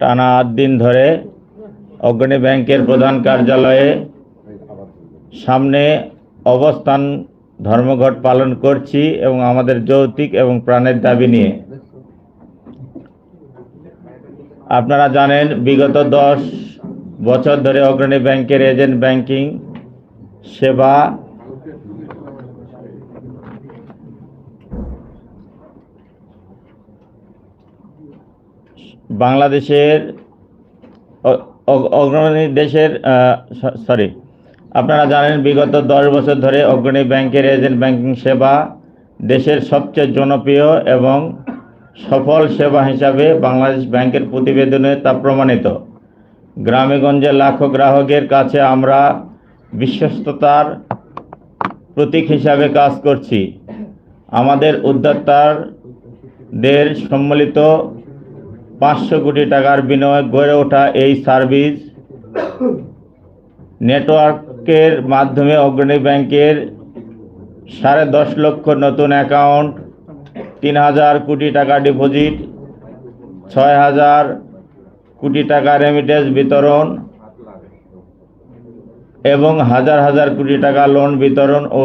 টানা আট দিন ধরে অগ্রণী ব্যাংকের প্রধান কার্যালয়ে সামনে অবস্থান ধর্মঘট পালন করছি এবং আমাদের যৌক্তিক এবং প্রাণের দাবি নিয়ে। আপনারা জানেন, বিগত দশ বছর ধরে অগ্রণী ব্যাংকের এজেন্ট ব্যাংকিং সেবা বাংলাদেশের অগ্রণী দেশের সরি আপনারা জানেন বিগত দশ বছর ধরে অগ্রণী ব্যাংকের এজেন্ট ব্যাংকিং সেবা দেশের সবচেয়ে জনপ্রিয় এবং সফল সেবা হিসাবে বাংলাদেশ ব্যাংকের প্রতিবেদনে তা প্রমাণিত। গ্রামেগঞ্জে লাখো গ্রাহকের কাছে আমরা বিশ্বস্ততার প্রতীক হিসাবে কাজ করছি। আমাদের উদ্যোক্তাদের সম্মিলিত পাঁচশো কোটি টাকার বিনিয়োগ গড়ে ওঠা এই সার্ভিস নেটওয়ার্কের মাধ্যমে অগ্রণী ব্যাংকের সাড়ে দশ লক্ষ নতুন অ্যাকাউন্ট, তিন হাজার কোটি টাকা ডিপোজিট, ছয় হাজার কোটি টাকা রেমিটেন্স বিতরণ এবং হাজার হাজার কোটি টাকা লোন বিতরণ ও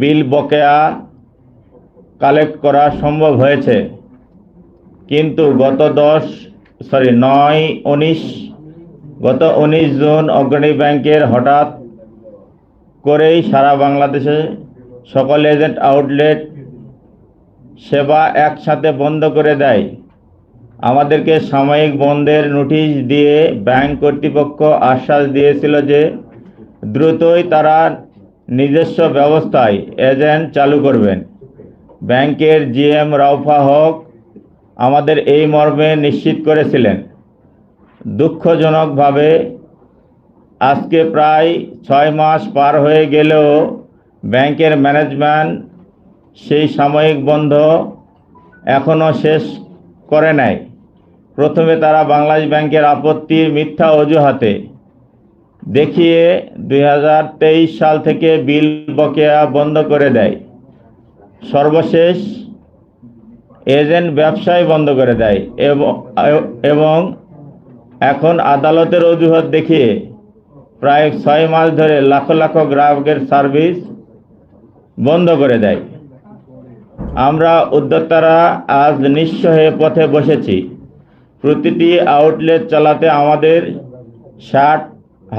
বিল বকেয়া কালেক্ট করা সম্ভব হয়েছে। কিন্তু গত দশ সরি নয়, উনিশ, গত উনিশ জুন অগ্রণী ব্যাংকের হঠাৎ করেই সারা বাংলাদেশে সকল এজেন্ট আউটলেট সেবা একসাথে বন্ধ করে দেয়। আমাদেরকে সাময়িক বন্ধের নোটিশ দিয়ে ব্যাংক কর্তৃপক্ষ আশ্বাস দিয়েছিল যে দ্রুতই তারা নিজস্ব ব্যবস্থায় এজেন্ট চালু করবেন। ব্যাংকের জিএম রাউফা হক আমাদের এই মর্মে নিশ্চিত করেছিলেন। দুঃখজনকভাবে আজকে প্রায় ছয় মাস পার হয়ে গেলেও ব্যাংকের ম্যানেজমেন্ট সেই সাময়িক বন্ধ এখনও শেষ করে নাই। প্রথমে তারা বাংলাদেশ ব্যাংকের আপত্তির মিথ্যা অজুহাতে দেখিয়ে দু হাজার তেইশ সাল থেকে বিল বকেয়া বন্ধ করে দেয়। সর্বশেষ এজেন্ট ব্যবসায় বন্ধ করে দেয় এবং এখন আদালতের অজুহাত দেখিয়ে প্রায় ছয় মাস ধরে লাখো লাখো গ্রাহকের সার্ভিস বন্ধ করে দেয়। আমরা উদ্যোক্তারা আজ নিঃস্ব হয়ে পথে বসেছি। প্রতিটি আউটলেট চালাতে আমাদের ষাট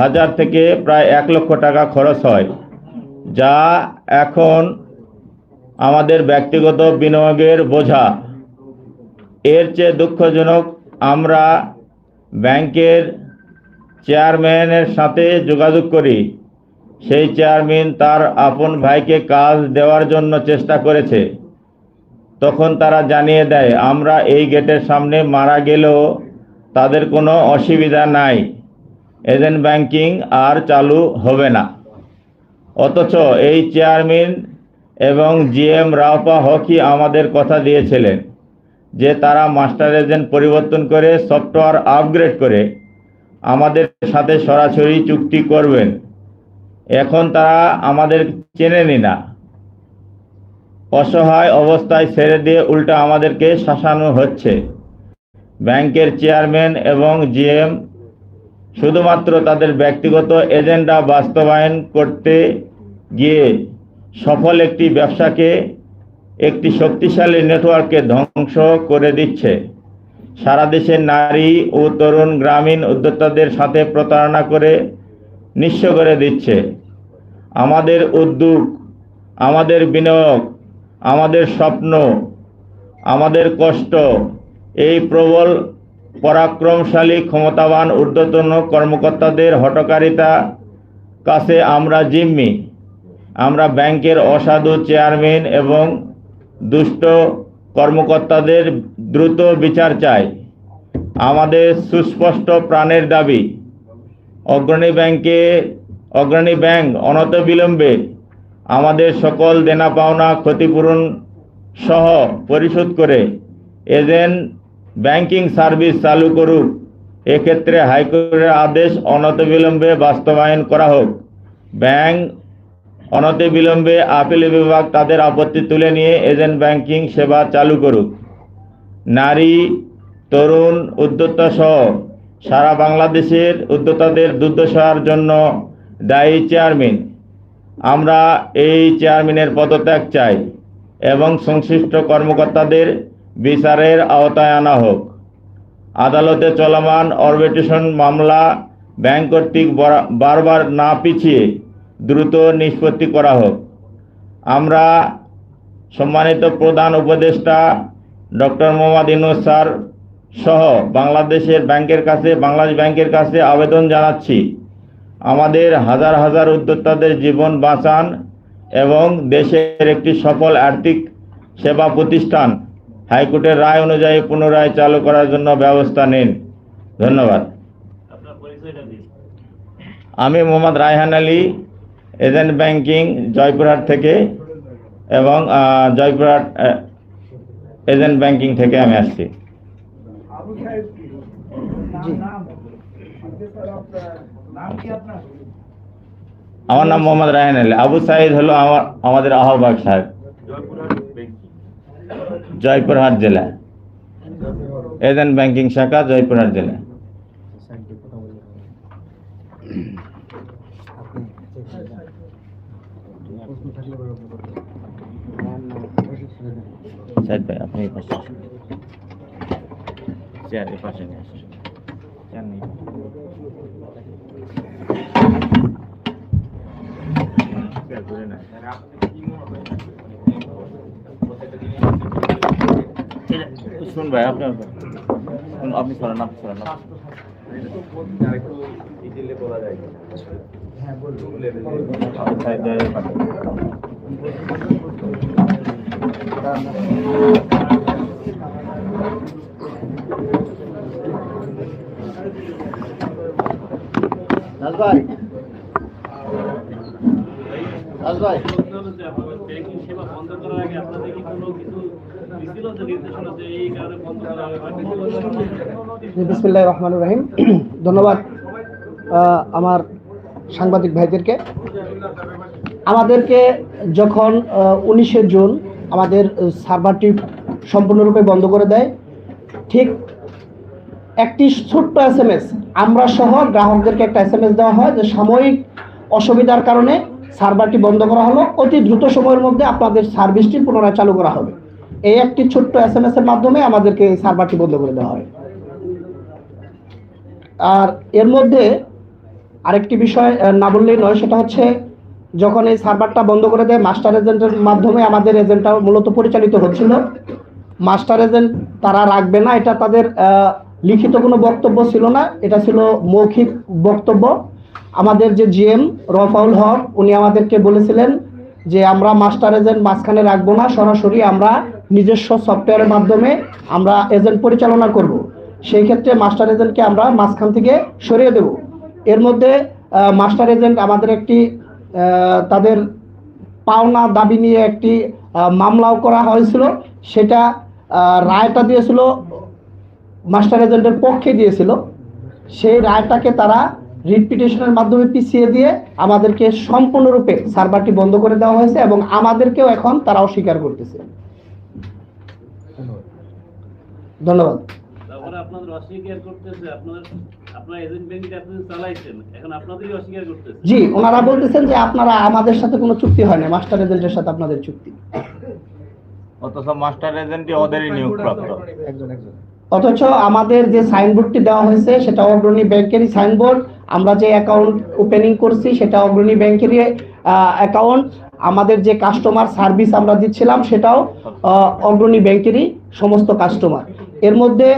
হাজার থেকে প্রায় এক লক্ষ টাকা খরচ হয়, যা এখন আমাদের ব্যক্তিগত বিনিয়োগের বোঝা। এর চেয়ে দুঃখজনক, আমরা ব্যাংকের চেয়ারম্যানের সাথে যোগাযোগ করি। সেই চেয়ারম্যান তার আপন ভাইকে কাজ দেওয়ার জন্য চেষ্টা করেছে। তখন তারা জানিয়ে দেয়, আমরা এই গেটের সামনে মারা গেলেও তাদের কোনো অসুবিধা নাই। এজেন্ট ব্যাংকিং আর চালু হবে না। অথচ এই চেয়ারম্যান এবং জি এম রাওপা হকি আমাদের কথা দিয়েছিলেন যে তারা মাস্টার এজেন্ট পরিবর্তন করে সফটওয়্যার আপগ্রেড করে আমাদের সাথে সরাসরি চুক্তি করবেন। এখন তারা আমাদের চেনেনি না। অসহায় অবস্থায় ছেড়ে দিয়ে উল্টা আমাদেরকে শাসানো হচ্ছে। ব্যাংকের চেয়ারম্যান এবং জিএম শুধুমাত্র তাদের ব্যক্তিগত এজেন্ডা বাস্তবায়ন করতে গিয়ে সফল একটি ব্যবসাকে একটি শক্তিশালী নেটওয়ার্ককে ধ্বংস করে দিচ্ছে। সারা দেশের নারী ও তরুণ গ্রামীণ উদ্যোক্তাদের সাথে প্রতারণা করে নিঃস্ব করে দিচ্ছে। আমাদের উদ্যোগ, আমাদের বিনিয়োগ, আমাদের স্বপ্ন, আমাদের কষ্ট, এই প্রবল, পরাক্রমশালী, ক্ষমতাবান, ঊর্ধ্বতন কর্মকর্তাদের হটকারিতা কাছে আমরা জিম্মি। আমরা ব্যাংকের অসাধু চেয়ারম্যান এবং দুষ্ট কর্মকর্তাদের দ্রুত বিচার চাই। আমাদের সুস্পষ্ট প্রাণের দাবি, অগ্রণী ব্যাংকে, অগ্রণী ব্যাংক অনতবিলম্বে আমাদের সকল দেনা পাওনা ক্ষতিপূরণ সহ পরিশোধ করে এজেন্ট ব্যাংকিং সার্ভিস চালু করুক। এক্ষেত্রে হাইকোর্টের আদেশ অনতবিলম্বে বাস্তবায়ন করা হোক। ব্যাংক অনতিবিলম্বে আপিল বিভাগ তাদের আপত্তি তুলে নিয়ে এজেন্ট ব্যাংকিং সেবা চালু করুক। নারী, তরুণ উদ্যোক্তা সহ সারা বাংলাদেশের উদ্যোক্তাদের দুর্দশার জন্য দায়ী চেয়ারম্যান। আমরা এই চেয়ারম্যানের পদত্যাগ চাই এবং সংশ্লিষ্ট কর্মকর্তাদের বিচারের আওতায় আনা হোক। আদালতে চলমান অরবিটেশন মামলা ব্যাংক কর্তৃক বরা- বারবার না পিছিয়ে দ্রুত নিষ্পত্তি করা হোক। আমরা সম্মানিত প্রধান উপদেষ্টা ডক্টর মোহাম্মদ ইউনুস স্যার সহ বাংলাদেশের ব্যাংকের কাছে বাংলাদেশ ব্যাংকের কাছে আবেদন জানাচ্ছি। আমাদের হাজার হাজার উদ্যোক্তাদের জীবন বাঁচান এবং দেশের একটি সফল আর্থিক সেবা প্রতিষ্ঠান হাইকোর্টের রায় অনুযায়ী পুনরায় চালু করার জন্য ব্যবস্থা নিন। ধন্যবাদ। আমি মোহাম্মদ রায়হান আলী এজেন্ট ব্যাংকিং জয়পুরহাট থেকে এবং জয়পুরহাট এজেন্ট ব্যাংকিং থেকে আমি আসছি। আমার নাম মোহাম্মদ রায়হান আলী। আবু সাইদ হলো আমার আমাদের আহ্বায়ক সাহেব। জয়পুরহাট জয়পুরহাট জেলা। এজেন্ট ব্যাংকিং শাখা জয়পুরহাট জেলা। সাইদ ভাই আপনি এই পাশে আসুন। চেয়ারের পাশে নিয়ে আসুন চেয়ার নেই শুন ভাই আপনি শুন, আপনি সরেন আপনি সরেন আপনি। বিসমিল্লাহ রহমান রহিম। ধন্যবাদ আমার সাংবাদিক ভাইদেরকে। আমাদেরকে যখন উনিশে জুন আমাদের সার্ভারটি সম্পূর্ণরূপে বন্ধ করে দেয়। ঠিক একটি ছোট্ট এস এম এস আমরা সহ গ্রাহকদেরকে একটা এস এম এস দেওয়া হয় যে সাময়িক অসুবিধার কারণে সার্ভারটি বন্ধ করা হলো। অতি দ্রুত সময়ের মধ্যে আপনাদের সার্ভিসটি পুনরায় চালু করা হবে। এই একটি ছোট্ট এস এম এস এর মাধ্যমে আমাদেরকে সার্ভারটি বন্ধ করে দেওয়া হয়। আর এর মধ্যে আরেকটি বিষয় না বললেই নয়, সেটা হচ্ছে যখন এই সার্ভারটা বন্ধ করে দেয়, মাস্টার এজেন্টের মাধ্যমে আমাদের এজেন্টটা মূলত পরিচালিত হচ্ছিল। মাস্টার এজেন্ট তারা রাখবে না, এটা তাদের লিখিত কোনো বক্তব্য ছিল না, এটা ছিল মৌখিক বক্তব্য। আমাদের যে জিএম রফাউল হক, উনি আমাদেরকে বলেছিলেন যে, আমরা মাস্টার এজেন্ট মাঝখানে রাখব না, সরাসরি আমরা নিজস্ব সফটওয়্যারের মাধ্যমে আমরা এজেন্ট পরিচালনা করব। সেই ক্ষেত্রে মাস্টার এজেন্টকে আমরা মাঝখান থেকে সরিয়ে দেব। এর মধ্যে মাস্টার এজেন্ট আমাদের একটি তাদের পাওনা দাবি নিয়ে একটি মামলাও করা হয়েছিল। সেটা রায়টা দিয়েছিল মাস্টার এজেন্টের পক্ষে দিয়েছিল। সেই রায়টাকে তারা রিট পিটিশনের মাধ্যমে পিছিয়ে দিয়ে আমাদেরকে সম্পূর্ণরূপে সার্ভারটি বন্ধ করে দেওয়া হয়েছে এবং আমাদেরকেও এখন তারা অস্বীকার করতেছে। ধন্যবাদ। আপনাদের অস্বীকার করতেছে আপনাদের আপনার এজেন্ট ব্যাংকটা আপনি চালাইছেন এখন আপনাদেরই অস্বীকার করতেছে জি ওনারা বলতেছেন যে আপনারা আমাদের সাথে কোনো চুক্তি হয় না মাস্টার এজেন্টের সাথে আপনাদের চুক্তি। অথচ মাস্টার এজেন্টই ওদেরই নিয়োগপ্রাপ্ত। অথচ আমাদের যে সাইনবোর্ডটি দেওয়া হয়েছে সেটা অগ্রণী ব্যাংকেরই সাইনবোর্ড আমরা যে অ্যাকাউন্ট ওপেনিং করছি সেটা অগ্রণী ব্যাংকেরই অ্যাকাউন্ট আমাদের যে কাস্টমার সার্ভিস আমরা দিচ্ছিলাম সেটাও আহ, অগ্রণী ব্যাংকেরই সমস্ত কাস্টমার এর মধ্যে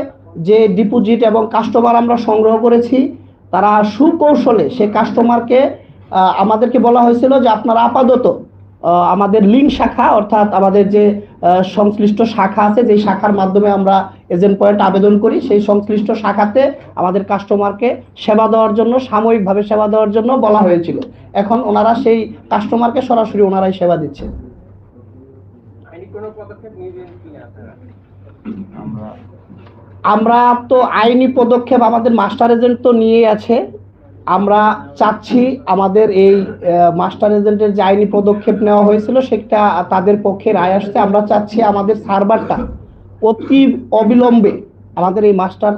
যে ডিপোজিট এবং কাস্টমার আমরা সংগ্রহ করেছি তারা সুকৌশলে সে কাস্টমারকে আমাদেরকে বলা হয়েছিল যে আপনারা আপাতত আমাদের লিঙ্ক শাখা অর্থাৎ আমাদের যে সংশ্লিষ্ট শাখা আছে যে শাখার মাধ্যমে আমরা এজেন্ট পয়েন্ট আবেদন করি সেই সংশ্লিষ্ট শাখাতে আমাদের কাস্টমারকে সেবা দেওয়ার জন্য সাময়িকভাবে সেবা দেওয়ার জন্য বলা হয়েছিল। এখন ওনারা সেই কাস্টমারকে সরাসরি ওনারাই সেবা দিচ্ছে। আমরা আমরা তো আইনি পদক্ষেপ আমাদের মাস্টার এজেন্ট তো নিয়েই আছে। আমরা চাচ্ছি আমাদের এই মাস্টার এজেন্টের যে আইনি পদক্ষেপ নেওয়া হয়েছিল, সেটা তাদের পক্ষে রায় আসছে। আমরা চাচ্ছি আমাদের সার্ভারটা অতি অবিলম্বে আমাদের এই মাস্টার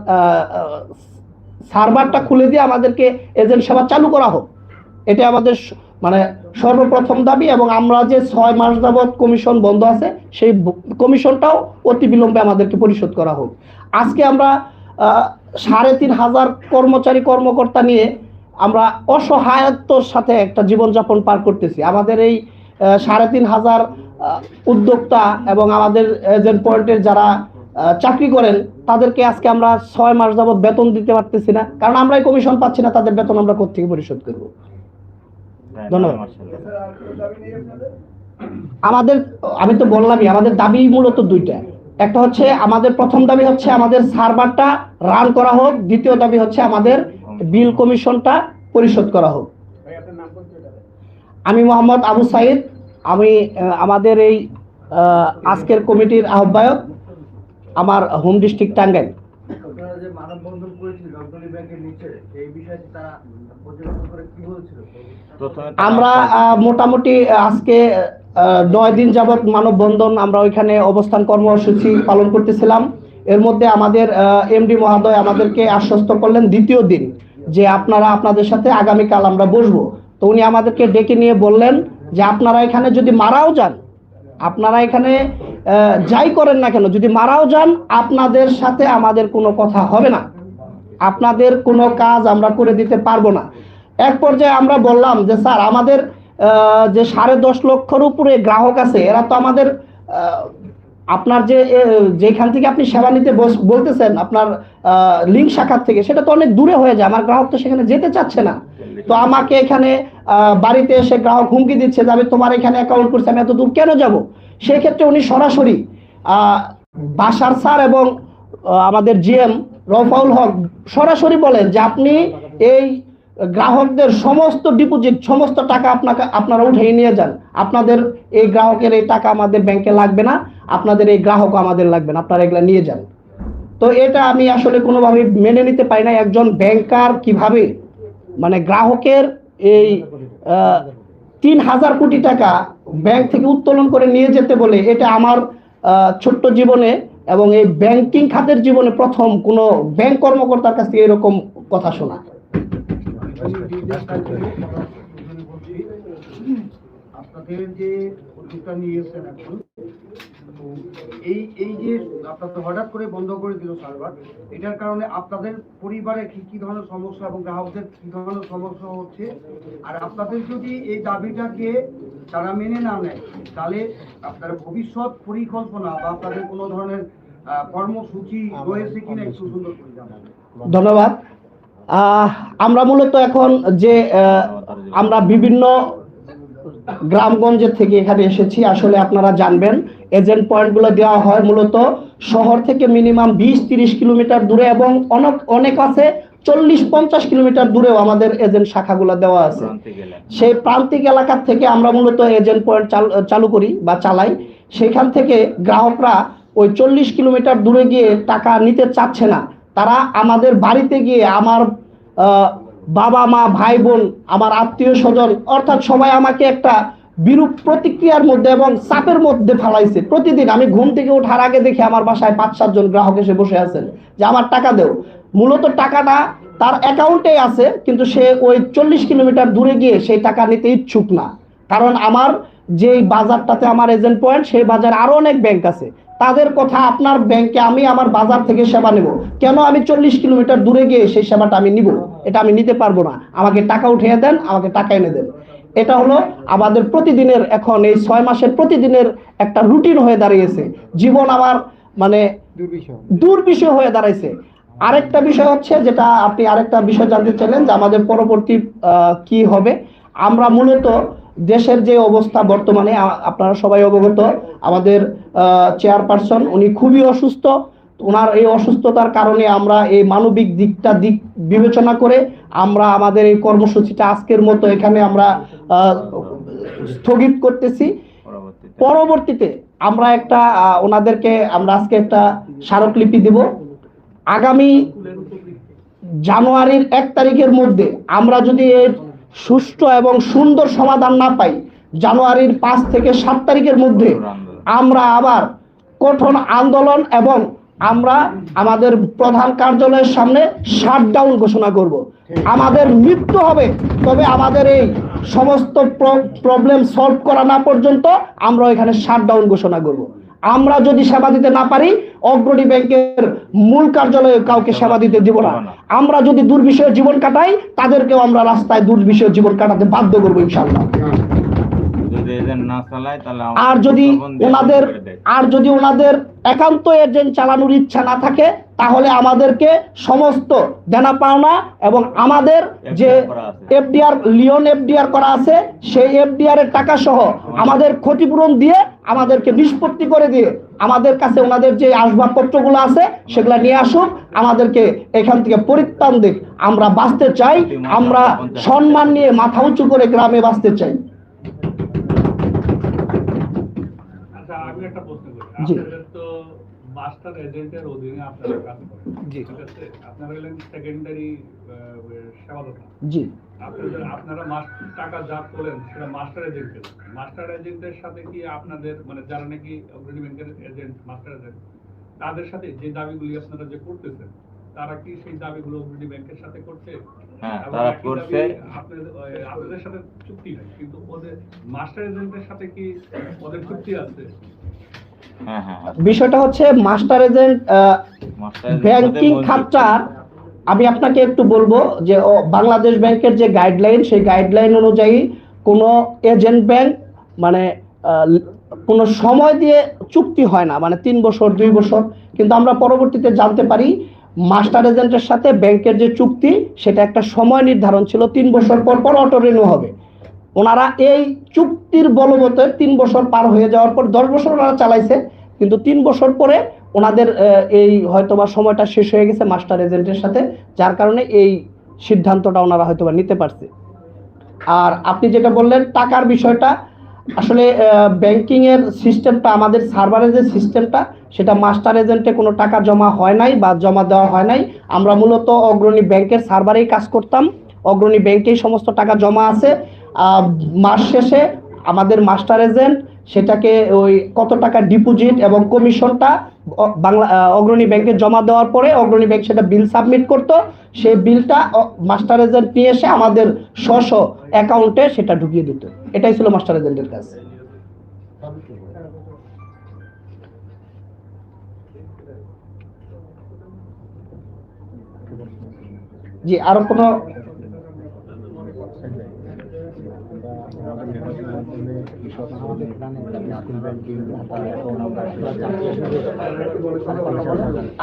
সার্ভারটা খুলে দিয়ে আমাদেরকে এজেন্ট সেবা চালু করা হোক। এটা আমাদের মানে সর্বপ্রথম দাবি এবং আমরা যে ছয় মাস যাবৎ কমিশন বন্ধ আছে, সেই কমিশনটাও অতি বিলম্বে আমাদেরকে পরিশোধ করা হোক। আজকে আমরা আহ, সাড়ে তিন হাজার কর্মচারী কর্মকর্তা নিয়ে আমরা অসহায়ত্বর সাথে একটা জীবনযাপন পার করতেছি। আমাদের এই সাড়ে তিন হাজার উদ্যোক্তা এবং আমাদের এজেন্ট পয়েন্টের যারা চাকরি করেন তাদেরকে আজকে আমরা ছয় মাস যাবত বেতন দিতে পারতেছি না। কারণ আমরাই কমিশন পাচ্ছি না তাদের বেতন আমরা কোথেকে পরিশোধ করব? ধন্যবাদ। নেই আপনাদের আমাদের আমি তো বললামই আমাদের দাবি মূলত দুইটা। একটা হচ্ছে আমাদের প্রথম দাবি হচ্ছে আমাদের সার্ভারটা রান করা হোক দ্বিতীয় দাবি হচ্ছে আমাদের বিল কমিশনটা পরিশোধ করা হোক। ভাই আপনার নাম পরিচয় দেবেন আমি মোহাম্মদ আবু সাইদ আমি আমাদের এই আজকের কমিটির আহ্বায়ক আমার হোম ডিস্ট্রিক্ট টাঙ্গাইল। আমরা মোটামুটি আজকে নয় দিন যাবৎ মানববন্ধন আমরা ওইখানে অবস্থান কর্মসূচি পালন করতেছিলাম। এর মধ্যে আমাদের এমডি মহোদয় আমাদেরকে আশ্বস্ত করলেন দ্বিতীয় দিন যে আপনারা আপনাদের সাথে আগামীকাল আমরা বসবো। তো উনি আমাদেরকে ডেকে নিয়ে বললেন যে আপনারা এখানে যদি মারাও যান, আপনারা এখানে যাই করেন না কেন, যদি মারাও যান, আপনাদের সাথে আমাদের কোনো কথা হবে না। আপনাদের কোনো কাজ আমরা করে দিতে পারব না। এক পর্যায়ে আমরা বললাম যে, স্যার, আমাদের যে সাড়ে দশ লক্ষর উপরে গ্রাহক আছে, এরা তো আমাদের আপনার যে যেখান থেকে আপনি সেবা নিতে বলতেছেন, আপনার লিঙ্ক শাখার থেকে, সেটা তো অনেক দূরে হয়ে যায়, আমার গ্রাহক তো সেখানে যেতে চাচ্ছে না। তো আমাকে এখানে বাড়িতে এসে গ্রাহক হুমকি দিচ্ছে যে আমি তোমার এখানে অ্যাকাউন্ট করছি, আমি এত দূর কেন যাব? সেক্ষেত্রে উনি সরাসরি বাসার স্যার এবং আমাদের জিএম রফাউল হক সরাসরি বলেন যে আপনি এই গ্রাহকদের সমস্ত ডিপোজিট সমস্ত টাকা আপনাকে, আপনারা উঠিয়ে নিয়ে যান। আপনাদের এই গ্রাহকের এই টাকা আমাদের ব্যাংকে লাগবে না, আপনাদের এই গ্রাহক আমাদের লাগবে না, আপনারা এগুলা নিয়ে যান। তো এটা আমি আসলে কোনোভাবে মেনে নিতে পারি না, একজন ব্যাংকার কীভাবে মানে গ্রাহকের এই তিন হাজার কোটি টাকা ব্যাংক থেকে উত্তোলন করে নিয়ে যেতে বলে, এটা আমার ছোট্ট জীবনে এবং এই ব্যাংকিং খাতের জীবনে প্রথম কোনো ব্যাংক কর্মকর্তার কাছ থেকে এরকম কথা শোনা। আপনাদের যে উদ্যোগটা নিয়েছেন এখন এই এই যে আপনাদের হঠাৎ করে বন্ধ করে দিল সার্ভার, এটার কারণে আপনাদের পরিবারে কি কি ধরনের সমস্যা এবং গ্রাহকদের কি ধরনের সমস্যা হচ্ছে? আর আপনাদের যদি এই দাবিটাকে তারা মেনে না নেয়, তাহলে আপনার ভবিষ্যৎ পরিকল্পনা বা আপনাদের কোনো ধরনের কর্মসূচি রয়েছে কিনা একটু সুন্দর করে ধন্যবাদ। আমরা মূলত এখন যে আমরা বিভিন্ন গ্রামগঞ্জের থেকে এখানে এসেছি। আসলে আপনারা জানবেন এজেন্ট পয়েন্টগুলো দেওয়া হয় মূলত শহর থেকে মিনিমাম বিশ তিরিশ কিলোমিটার দূরে এবং অনেক অনেক আছে, চল্লিশ পঞ্চাশ কিলোমিটার দূরেও আমাদের এজেন্ট শাখাগুলো দেওয়া আছে। সেই প্রান্তিক এলাকার থেকে আমরা মূলত এজেন্ট পয়েন্ট চাল- করি বা চালাই। সেখান থেকে গ্রাহকরা ওই চল্লিশ কিলোমিটার দূরে গিয়ে টাকা নিতে চাচ্ছে না। তারা আমাদের বাড়িতে গিয়ে আমার বাবা, মা, ভাই, বোন, আমার আত্মীয় স্বজন, অর্থাৎ সবাই আমাকে একটা বিরূপ প্রতিক্রিয়ার মধ্যে এবং চাপের মধ্যে ফেলাইছে। প্রতিদিন আমি ঘুম থেকে ওঠার আগে দেখি আমার বাসায় পাঁচ সাতজন গ্রাহক এসে বসে আছেন যে আমার টাকা দেও। মূলত টাকাটা তার অ্যাকাউন্টে আছে, কিন্তু সে ওই চল্লিশ কিলোমিটার দূরে গিয়ে সেই টাকা নিতে ইচ্ছুক না। কারণ আমার যেই বাজারটাতে আমার এজেন্ট পয়েন্ট সেই বাজার আরও অনেক ব্যাংক আছে। তাদের কথা আপনার ব্যাংকে আমি আমার বাজার থেকে সেবা নেব। কেন আমি চল্লিশ কিলোমিটার দূরে গিয়ে সেই সেবাটা আমি নিব? এটা আমি নিতে পারব না। আমাকে টাকা উঠিয়ে দেন আমাকে টাকা এনে দেন। এটা হলো আমাদের প্রতিদিনের এখন এই ছয় মাসের প্রতিদিনের একটা রুটিন হয়ে দাঁড়িয়েছে। জীবন আমার মানে দুর্বিষয় হয়ে দাঁড়াইছে। আরেকটা বিষয় হচ্ছে যেটা আপনি আরেকটা বিষয় জানতে চাইলেন যে আমাদের পরবর্তী আহ, কি হবে? আমরা মূলত দেশের যে অবস্থা বর্তমানে আপনারা সবাই অবগত আমাদের চেয়ারপারসন উনি খুবই অসুস্থ। ওনার এই অসুস্থতার কারণে আমরা এই মানবিক দিকটা দিক বিবেচনা করে আমরা আমাদের এই কর্মসূচিটা আজকের মতো এখানে আমরা স্থগিত করতেছি। পরবর্তীতে। পরবর্তীতে আমরা একটা ওনাদেরকে আমরা আজকে একটা স্মারকলিপি দিব। আগামী জানুয়ারির এক তারিখের মধ্যে আমরা যদি এর সুষ্ঠু এবং সুন্দর সমাধান না পাই জানুয়ারির পাঁচ থেকে সাত তারিখের মধ্যে আমরা আবার কঠোর আন্দোলন এবং আমরা আমাদের প্রধান কার্যালয়ের সামনে শাটডাউন ঘোষণা করব। আমাদের মৃত্যু হবে তবে আমাদের এই সমস্ত প্রবলেম সলভ করা না পর্যন্ত আমরা এখানে শাটডাউন ঘোষণা করব। আমরা যদি সেবা দিতে না পারি অগ্রণী ব্যাংকের মূল কার্যালয়ে কাউকে সেবা দিতে দিব না। আমরা যদি দুর্বিষয়ে জীবন কাটাই তাদেরকেও আমরা রাস্তায় দুর্বিষয়ে জীবন কাটাতে বাধ্য করব ইনশাল্লাহ আর যদি ওনাদের। আর যদি ওনাদের একান্ত এজেন্ট চালানোর ইচ্ছা না থাকে তাহলে আমাদেরকে সমস্ত দেনা পাওনা এবং আমাদের যে। এফডিআর লিওন এফডিআর করা আছে সেই এফডিআর এর টাকা সহ আমাদের ক্ষতিপূরণ দিয়ে আমাদেরকে নিষ্পত্তি করে দিয়ে আমাদের কাছে ওনাদের যে আসবাবপত্রগুলো আছে সেগুলা নিয়ে আসুক আমাদেরকে এখান থেকে পরিত্রাণ দিক আমরা বাঁচতে চাই আমরা সম্মান নিয়ে মাথা উঁচু করে গ্রামে বাঁচতে চাই একটা প্রশ্ন করি। আপনাদের তো মাস্টার এজেন্টের অধীনে আপনারা কাজ করেন। জি। ঠিক আছে? আপনারা হলেন সেকেন্ডারি সেবাদাতা। জি। আপনাদের আপনারা টাকা যা তোলেন সেটা মাস্টার এজেন্টের মাস্টার এজেন্টের সাথে কি আপনাদের মানে যারা নাকি অগ্রণী ব্যাংকের এজেন্ট মাস্টার এজেন্ট তাদের সাথে যে দাবিগুলি আপনারা যে করতেছেন তারা কি সেই দাবিগুলো অগ্রণী ব্যাংকের সাথে করছে? হ্যাঁ, তারা করছে। আপনাদের সাথে চুক্তি হয়। কিন্তু ওদের মাস্টার এজেন্টের সাথে কি ওদের চুক্তি আছে। বিষয়টা হচ্ছে মাস্টার এজেন্ট ব্যাংকিং খাতটার আমি আপনাকে একটু বলব যে বাংলাদেশ ব্যাংকের যে গাইডলাইন সেই গাইডলাইন অনুযায়ী কোনো এজেন্ট ব্যাংক মানে কোনো সময় দিয়ে চুক্তি হয় না মানে তিন বছর দুই বছর। কিন্তু আমরা পরবর্তীতে জানতে পারি মাস্টার এজেন্টের সাথে ব্যাংকের যে চুক্তি সেটা একটা সময় নির্ধারণ ছিল তিন বছর পর পর অটো রিনিউ হবে। ওনারা এই চুক্তির বলবতে তিন বছর পার হয়ে যাওয়ার পর দশ বছর ওনারা চালাইছে, কিন্তু তিন বছর পরে ওনাদের এই হয়তোবা সময়টা শেষ হয়ে গেছে মাস্টার এজেন্টের সাথে, যার কারণে এই সিদ্ধান্তটা ওনারা হয়তোবা নিতে পারছে। আর আপনি যেটা বললেন টাকার বিষয়টা, আসলে ব্যাংকিং এর সিস্টেমটা, আমাদের সার্ভারের যে সিস্টেমটা, সেটা মাস্টার এজেন্টে কোনো টাকা জমা হয় নাই বা জমা দেওয়া হয় নাই। আমরা মূলত অগ্রণী ব্যাংকের সার্ভারেই কাজ করতাম, অগ্রণী ব্যাংকেই সমস্ত টাকা জমা আছে। মাস শেষে আমাদের মাস্টার এজেন্ট সেটাকে ওই কত টাকা ডিপোজিট এবং কমিশনটা বাংলা অগ্রণী ব্যাংকে জমা দেওয়ার পরে অগ্রণী ব্যাংক সেটা বিল সাবমিট করতো। সেই বিলটা মাস্টার এজেন্ট নিয়ে এসে আমাদের স্ব অ্যাকাউন্টে সেটা ঢুকিয়ে দিত। এটাই ছিল মাস্টার এজেন্টের কাজ। জি, আরও কোনো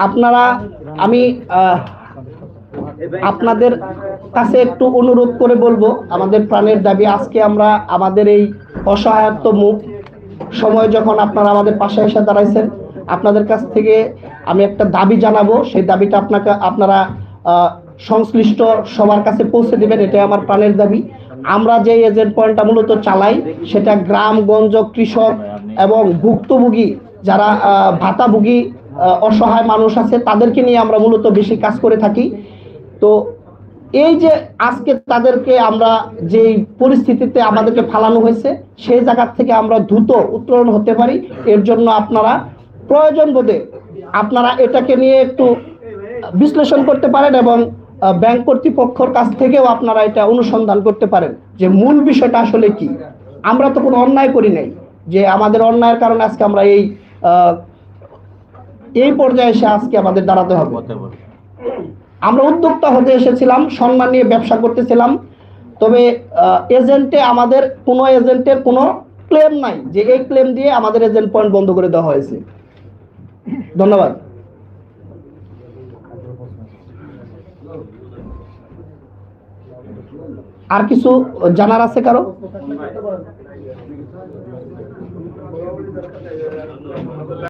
আপনারা, আমি আপনাদের কাছে একটু অনুরোধ করে বলব, আমাদের প্রাণের দাবি, আজকে আমরা আমাদের এই অসহায়ত্ব মুখ, সময় যখন আপনারা আমাদের পাশে এসে দাঁড়াইছেন, আপনাদের কাছ থেকে আমি একটা দাবি জানাব, সেই দাবিটা আপনাকে, আপনারা সংশ্লিষ্ট সবার কাছে পৌঁছে দিবেন, এটাই আমার প্রাণের দাবি। আমরা যে এজেন্ট পয়েন্টটা মূলত চালাই, সেটা গ্রামগঞ্জ কৃষক এবং ভুক্তভোগী যারা ভাতাভোগী অসহায় মানুষ আছে, তাদেরকে নিয়ে আমরা মূলত বেশি কাজ করে থাকি। তো এই যে আজকে তাদেরকে আমরা যে পরিস্থিতিতে আমাদেরকে ফালানো হয়েছে, সেই জায়গা থেকে আমরা দ্রুত উত্তরণ হতে পারি। এর জন্য আপনারা প্রয়োজন বোধে আপনারা এটাকে নিয়ে একটু বিশ্লেষণ করতে পারেন এবং ব্যাংক কর্তৃপক্ষর কাছ থেকেও আপনারা এটা অনুসন্ধান করতে পারেন যে মূল বিষয়টা আসলে কি। আমরা তো কোনো অন্যায় করি নাই যে আমাদের অন্যায়ের কারণে আজকে আমরা এই এই পর্যায়ে এসে আজকে আমাদের দাঁড়াতে হবে। আমরা উদ্যোক্তা হতে এসেছিলাম, সম্মান নিয়ে ব্যবসা করতেছিলাম, তবে এজেন্টে আমাদের কোনো এজেন্টের কোনো ক্লেম নাই যে এই ক্লেম দিয়ে আমাদের এজেন্ট পয়েন্ট বন্ধ করে দেওয়া হয়েছে। ধন্যবাদ। আর কিছু জানার আছে কারও?